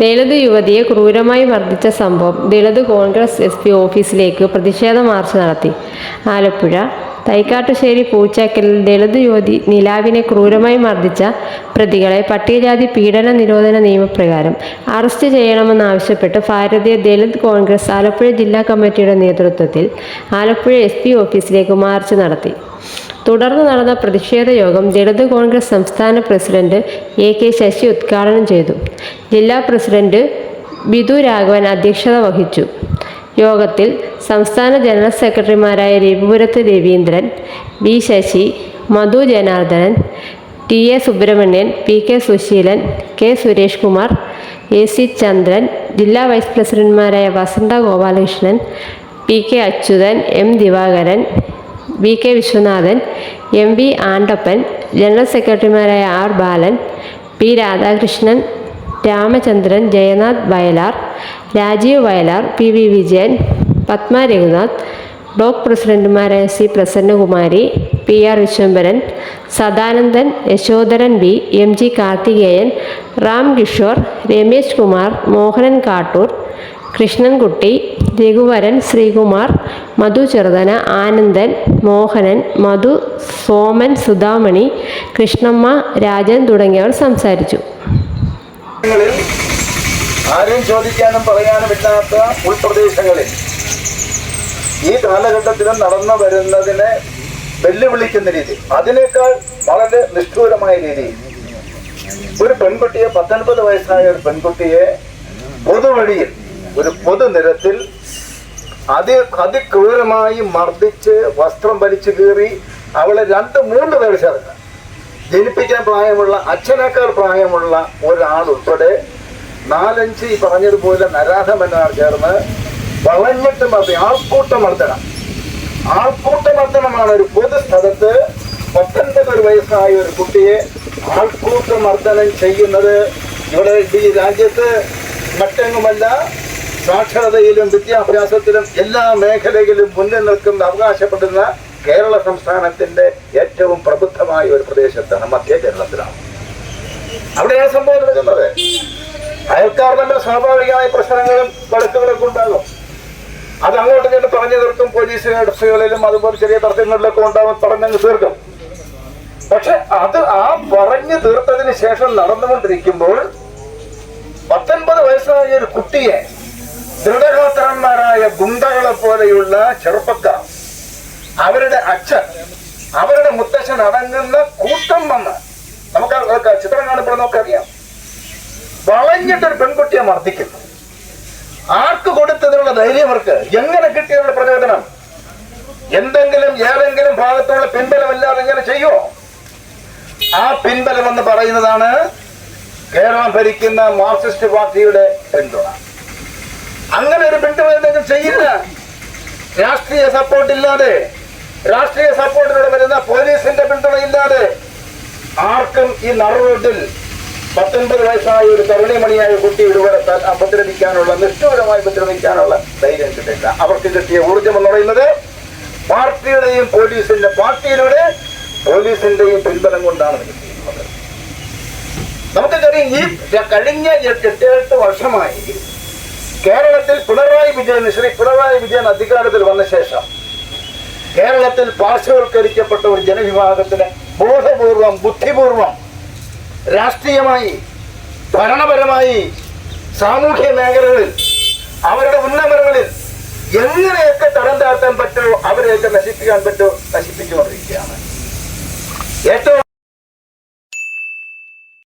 ദളിത് യുവതിയെ ക്രൂരമായി മർദ്ദിച്ച സംഭവം ദളിത് കോൺഗ്രസ് എസ് പി ഓഫീസിലേക്ക് പ്രതിഷേധ മാർച്ച് നടത്തി. ആലപ്പുഴ തൈക്കാട്ടുശ്ശേരി പൂച്ചാക്കലിൽ ദളിത് യുവതി നിലാവിനെ ക്രൂരമായി മർദ്ദിച്ച പ്രതികളെ പട്ടികജാതി പീഡന നിരോധന നിയമപ്രകാരം അറസ്റ്റ് ചെയ്യണമെന്നാവശ്യപ്പെട്ട് ഭാരതീയ ദളിത് കോൺഗ്രസ് ആലപ്പുഴ ജില്ലാ കമ്മിറ്റിയുടെ നേതൃത്വത്തിൽ ആലപ്പുഴ എസ് ഓഫീസിലേക്ക് മാർച്ച് നടത്തി. തുടർന്ന് നടന്ന പ്രതിഷേധ യോഗം ദളിത് കോൺഗ്രസ് സംസ്ഥാന പ്രസിഡന്റ് എ കെ ശശി ഉദ്ഘാടനം ചെയ്തു. ജില്ലാ പ്രസിഡന്റ് ബിദു രാഘവൻ അധ്യക്ഷത വഹിച്ചു. യോഗത്തിൽ സംസ്ഥാന ജനറൽ സെക്രട്ടറിമാരായ രവിപുരത്ത് Raveendran B Sasi Madhu Janardhanan T A Subramanian P K Susheelan K Suresh Kumar A C Chandran ജില്ലാ വൈസ് പ്രസിഡന്റുമാരായ Vasantha Gopalakrishnan P K Achuthan M Divakaran V K Viswanathan M V Andappan general സെക്രട്ടറിമാരായ R Balan P Radhakrishnan Ramachandran Jayanath Vayalar Rajeev Vayalar P V Vijayan Padma Raghunath block പ്രസിഡന്റുമാരായ C Prasannakumari P R Viswambharan Sadanandan Yashodharan B M G Karthikeyan Ram Kishore Ramesh Kumar Mohanan Kattoor Krishnankutty Raghuvaran Sreekumar Madhu Cheruthana Anandan Mohanan Madhu Soman Sudhamani Krishnamma Rajan തുടങ്ങിയവർ സംസാരിച്ചു. ങ്ങളിൽ ആരെയും ചോദിക്കാനും പറയാനും ഇല്ലാത്ത ഉൾപ്രദേശങ്ങളിൽ ഈ കാലഘട്ടത്തിലും നടന്നു വരുന്നതിനെ വെല്ലുവിളിക്കുന്ന രീതി. അതിനേക്കാൾ വളരെ നിഷ്ഠൂരമായ രീതി. ഒരു പെൺകുട്ടിയെ പത്തൊൻപത് വയസ്സായ ഒരു പെൺകുട്ടിയെ പൊതുവഴിയിൽ ഒരു പൊതുനിരത്തിൽ അതി അതിക്രൂരമായി മർദ്ദിച്ച് വസ്ത്രം വലിച്ചു കീറി അവളെ രണ്ട് മൂന്ന് ദിവസം ജനിപ്പിക്കാൻ പ്രായമുള്ള അച്ഛനേക്കാൾ പ്രായമുള്ള ഒരാൾ ഉൾപ്പെടെ നാലഞ്ച് ഈ പറഞ്ഞതുപോലെ നരാധമെന്നാൾ ചേർന്ന് വളഞ്ഞിട്ട് മർദ്ദി ആൾക്കൂട്ട മർദ്ദനം. ആൾക്കൂട്ട മർദ്ദനമാണ് ഒരു പൊതുസ്ഥലത്ത് പത്തൊൻപത് വയസ്സായ ഒരു കുട്ടിയെ ആൾക്കൂട്ട മർദ്ദനം ചെയ്യുന്നത് ഇവിടെ ഈ രാജ്യത്ത് മറ്റെങ്ങുമല്ല സാക്ഷരതയിലും വിദ്യാഭ്യാസത്തിലും എല്ലാ മേഖലയിലും മുന്നിൽ നിൽക്കുന്ന അവകാശപ്പെടുന്ന കേരള സംസ്ഥാനത്തിന്റെ ഏറ്റവും പ്രബുദ്ധമായ ഒരു പ്രദേശത്താണ് മധ്യ കേരളത്തിലാണ്. അവിടെയാണ് സംഭവം നടക്കുന്നത്. അയൽക്കാർ തമ്മിൽ സ്വാഭാവികമായ പ്രശ്നങ്ങളും വഴക്കുകളൊക്കെ ഉണ്ടാകും. അത് അങ്ങോട്ട് ഇങ്ങോട്ട് പറഞ്ഞു തീർക്കും പോലീസ് ഇടസുകളിലും അതുപോലെ ചെറിയ തർക്കങ്ങളിലൊക്കെ ഉണ്ടാവും പറഞ്ഞങ്ങ് തീർക്കും. പക്ഷെ അത് ആ പറഞ്ഞു തീർത്തതിന് ശേഷം നടന്നുകൊണ്ടിരിക്കുമ്പോൾ പത്തൊൻപത് വയസ്സായ ഒരു കുട്ടിയെ ദൃഢഗോത്രന്മാരായ ഗുണ്ടകളെ പോലെയുള്ള ചെറുപ്പക്കാർ അവരുടെ അച്ഛൻ അവരുടെ മുത്തച്ഛൻ അടങ്ങുന്ന കൂട്ടം വന്ന് നമുക്ക് ചിത്രം കാണുമ്പോൾ നമുക്കറിയാം. വളഞ്ഞിട്ടൊരു പെൺകുട്ടിയെ മർദ്ദിക്കുന്നു. ആർക്ക് കൊടുത്തതിനുള്ള ധൈര്യം അവർക്ക്? എങ്ങനെ കിട്ടിയതിനുള്ള പ്രചോദനം? എന്തെങ്കിലും ഏതെങ്കിലും ഭാഗത്തുള്ള പിൻബലമില്ലാതെ എങ്ങനെ ചെയ്യുമോ ആ പിൻബലം എന്ന് പറയുന്നതാണ് കേരളം ഭരിക്കുന്ന മാർക്സിസ്റ്റ് പാർട്ടിയുടെ പിന്തുണ. അങ്ങനെ ഒരു പിന്തുണ എന്തെങ്കിലും ചെയ്യില്ല രാഷ്ട്രീയ സപ്പോർട്ട് ഇല്ലാതെ രാഷ്ട്രീയ സപ്പോർട്ടിലൂടെ വരുന്ന പോലീസിന്റെ പിന്തുണയില്ലാതെ ആർക്കും ഈ നറുറോട്ടിൽ പത്തൊൻപത് വയസ്സായ ഒരു തരുണിമണിയായ കുട്ടി ഇതുവരെ ഉപദ്രവിക്കാനുള്ള നിഷ്ഠൂരമായി ഉപദ്രവിക്കാനുള്ള ധൈര്യം കിട്ടില്ല അവർക്ക് കിട്ടിയ ഊർജം എന്ന് പറയുന്നത് പാർട്ടിയുടെയും പോലീസിന്റെ പാർട്ടിയിലൂടെ പോലീസിന്റെയും പിൻബലം കൊണ്ടാണ് നമുക്കറിയാം ഈ കഴിഞ്ഞ എട്ട് എട്ട് വർഷമായി കേരളത്തിൽ പിണറായി വിജയൻ ശ്രീ പിണറായി വിജയൻ അധികാരത്തിൽ വന്ന ശേഷം കേരളത്തിൽ പാർശ്വവൽക്കരിക്കപ്പെട്ട ഒരു ജനവിഭാഗത്തിന് ബോധപൂർവം ബുദ്ധിപൂർവം രാഷ്ട്രീയമായി ഭരണപരമായി സാമൂഹ്യ മേഖലകളിൽ അവരുടെ ഉന്നമനങ്ങളിൽ എങ്ങനെയൊക്കെ തരം താഴ്ത്താൻ പറ്റുമോ അവരെയൊക്കെ നശിപ്പിക്കാൻ പറ്റുമോ ഏറ്റവും